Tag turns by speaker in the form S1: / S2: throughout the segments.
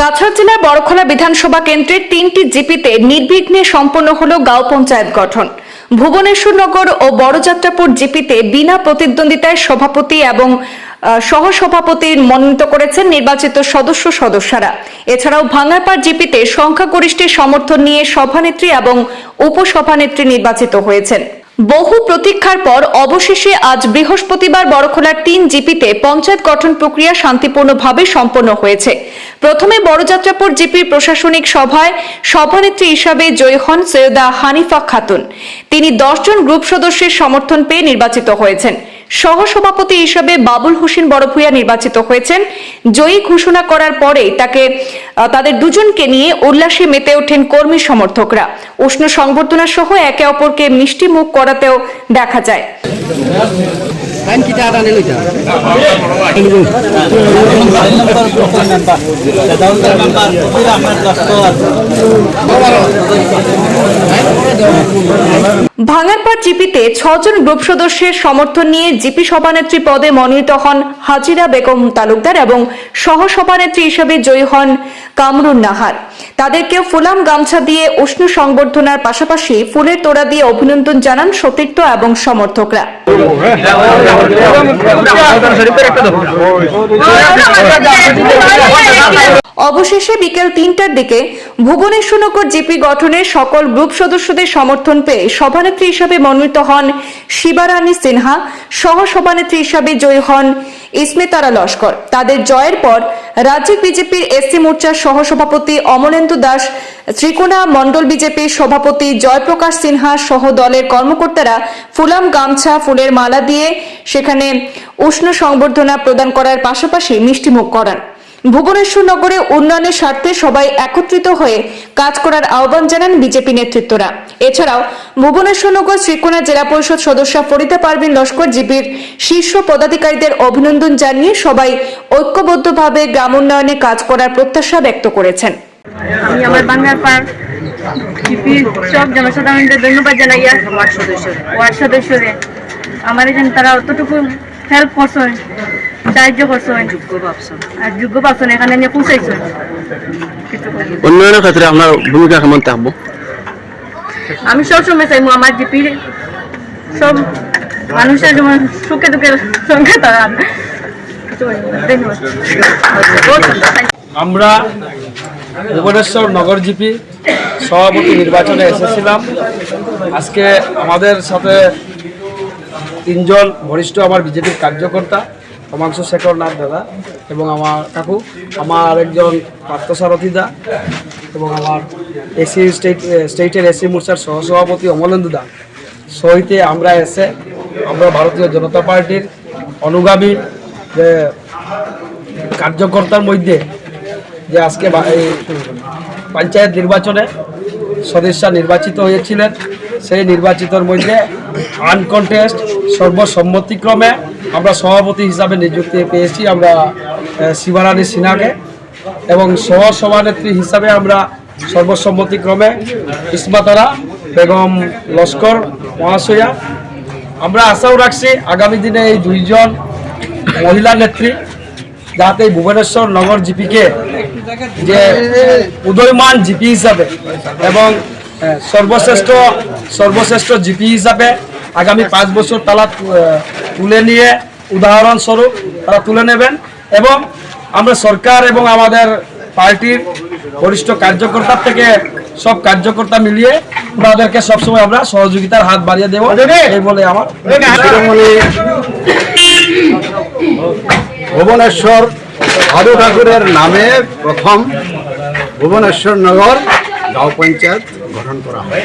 S1: কাছাড় জেলার বড়খলা বিধানসভা কেন্দ্রের তিনটি জিপিতে নির্বিঘ্নে সম্পন্ন হল গাঁও পঞ্চায়েত গঠন। ভুবনেশ্বরনগর ও বড়যাত্রাপুর জিপিতে বিনা প্রতিদ্বন্দ্বিতায় সভাপতি এবং আহ, সহসভাপতির মনোনীত করেছেন নির্বাচিত সদস্য সদস্যরা। এছাড়াও ভাঙ্গারপাড় জিপিতে সংখ্যাগরিষ্ঠের সমর্থন নিয়ে সভানেত্রী এবং উপসভানেত্রী নির্বাচিত হয়েছেন। বহু প্রতীক্ষার পর অবশেষে আজ বৃহস্পতিবার বড়খোলার তিন জিপিতে পঞ্চায়েত গঠন প্রক্রিয়া শান্তিপূর্ণভাবে সম্পন্ন হয়েছে। প্রথমে বড়যাত্রাপুর জিপির প্রশাসনিক সভায় সভানেত্রী হিসাবে জয়ী হন সৈয়দা হানিফা খাতুন। তিনি দশজন গ্রুপ সদস্যের সমর্থন পেয়ে নির্বাচিত হয়েছেন। সহসভাপতি হিসাবে বাবুল হোসেন বড়ভূয়া নির্বাচিত হয়েছেন। জয়ী ঘোষণা করার পরে তাকে তাদের দুজনকে নিয়ে উল্লাসে মেতে ওঠেন কর্মী সমর্থকরা। উষ্ণ সংবর্ধনা সহ একে অপরকে মিষ্টি মুখ করাতেও দেখা যায়। ভাঙারপাড় জিপিতে ছজন গ্রুপ সদস্যের সমর্থন নিয়ে জিপি সভানেত্রী পদে মনোনীত হন হাজিরা বেগম তালুকদার এবং সহসভানেত্রী হিসেবে জয়ী হন কামরুন নাহার তাদেরকে ফুলাম গামছা দিয়ে উষ্ণ সংবর্ধনার পাশাপাশি ফুলের তোড়া দিয়ে অভিনন্দন জানান সতীর্থ এবং সমর্থকরা অবশেষে বিকেল তিনটার দিকে ভুবনেশ্বরনগর জিপি গঠনের সকল গ্রুপ সদস্যদের সমর্থন পেয়ে সভানেত্রী হিসাবে মনোনীত হন শিবারানী সিনহা সহ সভানেত্রী হিসাবে জয়ী হন ইসমিতারা লস্কর। তাদের জয়ের পর রাজ্যিক বিজেপির এসসি মোর্চার সহসভাপতি অমলেন্দু দাস, ত্রিকোণা মণ্ডল বিজেপির সভাপতি জয়প্রকাশ সিনহা সহ দলের কর্মকর্তারা ফুলাম গামছা, ফুলের মালা দিয়ে সেখানে উষ্ণ সংবর্ধনা প্রদান করার পাশাপাশি মিষ্টিমুখ করান। ভুবনেশ্বর নগরে উন্নয়নের স্বার্থে সবাই একত্রিত হয়ে কাজ করার আহ্বান জানান বিজেপি নেতৃত্বরা। এছাড়াও ভুবনেশ্বরনগর শ্রীকোনা জেলা পরিষদ সদস্য ফরিদা পারভিন লস্কর জিপির শীর্ষ পদাধিকারীদের অভিনন্দন জানিয়ে সবাই ঐক্যবদ্ধভাবে গ্রাম উন্নয়নে কাজ করার প্রত্যাশা ব্যক্ত করেছেন।
S2: আমি আমার বাংলার পার সব জনসাধারণদের ধন্যবাদ জানাইয়া ওয়ার্ড সদস্য ওয়ার্ড সদস্যরে আমার যেন তারা অতটুকু হেল্প করছেন সাহায্য করছেন ভাবছেন আর যোগ্য ভাবছেন এখানে নিয়ে পৌঁছাইছেন
S3: উন্নয়নের ক্ষেত্রে আপনার ভূমিকা কেমন থাকব?
S2: আমি সবসময় চাইব আমার জিপি সব মানুষের যেমন সুখে দুঃখের সঙ্গে তারা
S4: আমরা ভুবনেশ্বর নগর জিপি সভাপতি নির্বাচনে এসেছিলাম। আজকে আমাদের সাথে তিনজন বরিষ্ঠ আমার বিজেপির কার্যকর্তা। হিমাংশু শেখর নাথ দাদা এবং আমার কাকু, আমার একজন পার্থসারথী দা এবং আমার এসি স্টেট স্টেটের এসি মোর্চার সহসভাপতি অমলেন্দু দা। সহিতে আমরা এসে, আমরা ভারতীয় জনতা পার্টির অনুগামী যে কার্যকর্তার মধ্যে যে আজকে পঞ্চায়েত নির্বাচনে সদস্য নির্বাচিত হয়েছিলেন, সেই নির্বাচিতর মধ্যে আনকন্টেস্ট সর্বসম্মতিক্রমে আমরা সভাপতি হিসাবে নিযুক্তি পেয়েছি আমরা শিবারানী সিনহাকে এবং সহ সভানেত্রী হিসাবে আমরা সর্বসম্মতিক্রমে ইসমাতারা, বেগম লস্কর, মহাশয়া। আমরা আশাও রাখছি আগামী দিনে এই দুইজন মহিলা নেত্রী যাতে ভুবনেশ্বর নগর জিপিকে যে উদয়মান জিপি হিসাবে এবং সর্বশ্রেষ্ঠ সর্বশ্রেষ্ঠ জিপি হিসাবে আগামী পাঁচ বছর তারা তুলে নিয়ে উদাহরণস্বরূপ তারা তুলে নেবেন এবং আমরা সরকার এবং আমাদের পার্টির বরিষ্ঠ কার্যকর্তার থেকে সব কার্যকর্তা মিলিয়ে তাদেরকে সবসময় আমরা সহযোগিতার হাত বাড়িয়ে দেবো। এই বলে আমার
S5: ভুবনেশ্বর সাধু ঠাকুরের নামে প্রথম ভুবনেশ্বর নগর গাঁও পঞ্চায়েত গঠন করা হয়।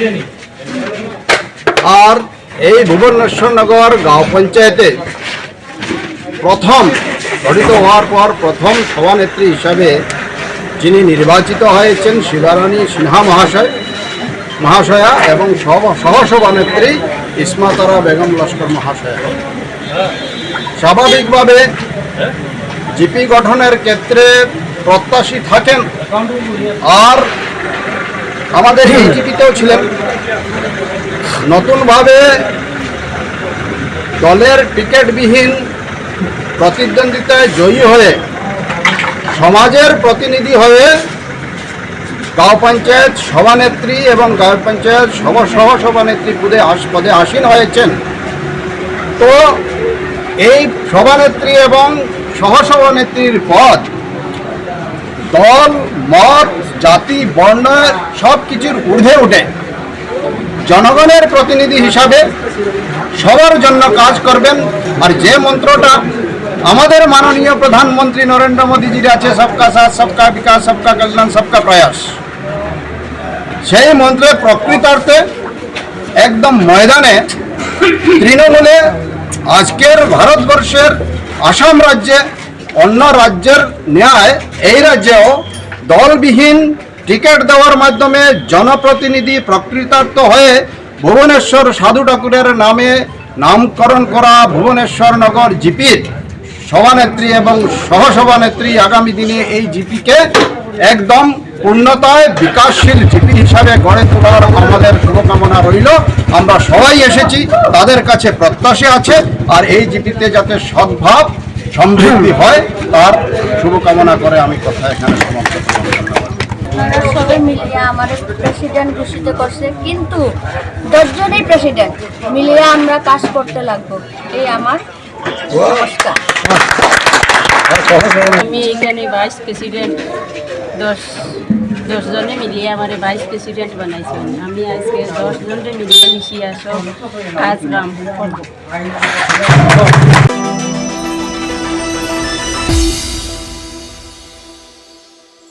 S5: আর এই ভুবনেশ্বর নগর গাঁও পঞ্চায়েতে প্রথম গঠিত হওয়ার পর প্রথম সভানেত্রী হিসাবে যিনি নির্বাচিত হয়েছেন শিবারানী সিনহা মহাশয়, মহাশয়া এবং সহ- সহসভানেত্রী ইসমাতারা বেগম লস্কর মহাশয়া। স্বাভাবিকভাবে জিপি গঠনের ক্ষেত্রে প্রত্যাশী থাকেন আর আমাদের এই জিপিতেও ছিলেন। নতুনভাবে দলের টিকিটবিহীন প্রতিদ্বন্দ্বিতায় জয়ী হয়ে সমাজের প্রতিনিধি হয়ে গাঁও পঞ্চায়েত সভানেত্রী এবং গাঁও পঞ্চায়েত সহ সহ সভানেত্রী পদে পদে আসীন হয়েছেন। তো এই সভানেত্রী এবং সহসভানেত্রীর পদ, দল, মত, জাতি, বর্ণ সব কিছুর ঊর্ধ্বে উঠে। জনগণের প্রতিনিধি হিসাবে সবার জন্য কাজ করবেন। আর যে মন্ত্রটা আমাদের মাননীয় প্রধানমন্ত্রী নরেন্দ্র মোদীজির আছে, সবকা সাথ, সবকা বিকাশ, সবকা কল্যাণ, সবকা প্রয়াস। সেই মন্ত্রের প্রকৃতার্থে একদম ময়দানে তৃণমূলে আজকের ভারতবর্ষের আসাম রাজ্যে অন্য রাজ্যের ন্যায় এই রাজ্যেও দলবিহীন টিকিট দেওয়ার মাধ্যমে জনপ্রতিনিধি প্রকৃতার্থ হয়ে ভুবনেশ্বর সাধু ঠাকুরের নামে নামকরণ করা ভুবনেশ্বর নগর জিপির সভানেত্রী এবং সহসভানেত্রী আগামী দিনে এই জিপিকে একদম পূর্ণতায় বিকাশশীল জিপি হিসাবে গড়ে তোলার আমাদের শুভকামনা রইল আমরা সবাই এসেছি, তাদের কাছে প্রত্যাশা আছে, আর এই জিপিতে যাতে সদ্ভাব, সমৃদ্ধি হয়, তার শুভকামনা করে আমি কথা এখানে সমাপ্ত।
S6: আপনারা সবাই মিলিয়ে আমার প্রেসিডেন্ট ঘোষিত করছে। কিন্তু দশজনই প্রেসিডেন্ট মিলিয়ে আমরা কাজ করতে লাগবো। এই আমার নমস্কার।
S7: আমি এখানে ভাইস প্রেসিডেন্ট দশ, দশজনে মিলিয়ে আমার ভাইস প্রেসিডেন্ট বানাইছেন। আমি আজকে দশজনে মিলিয়ে মিশিয়ে সব কাজ কাম করব।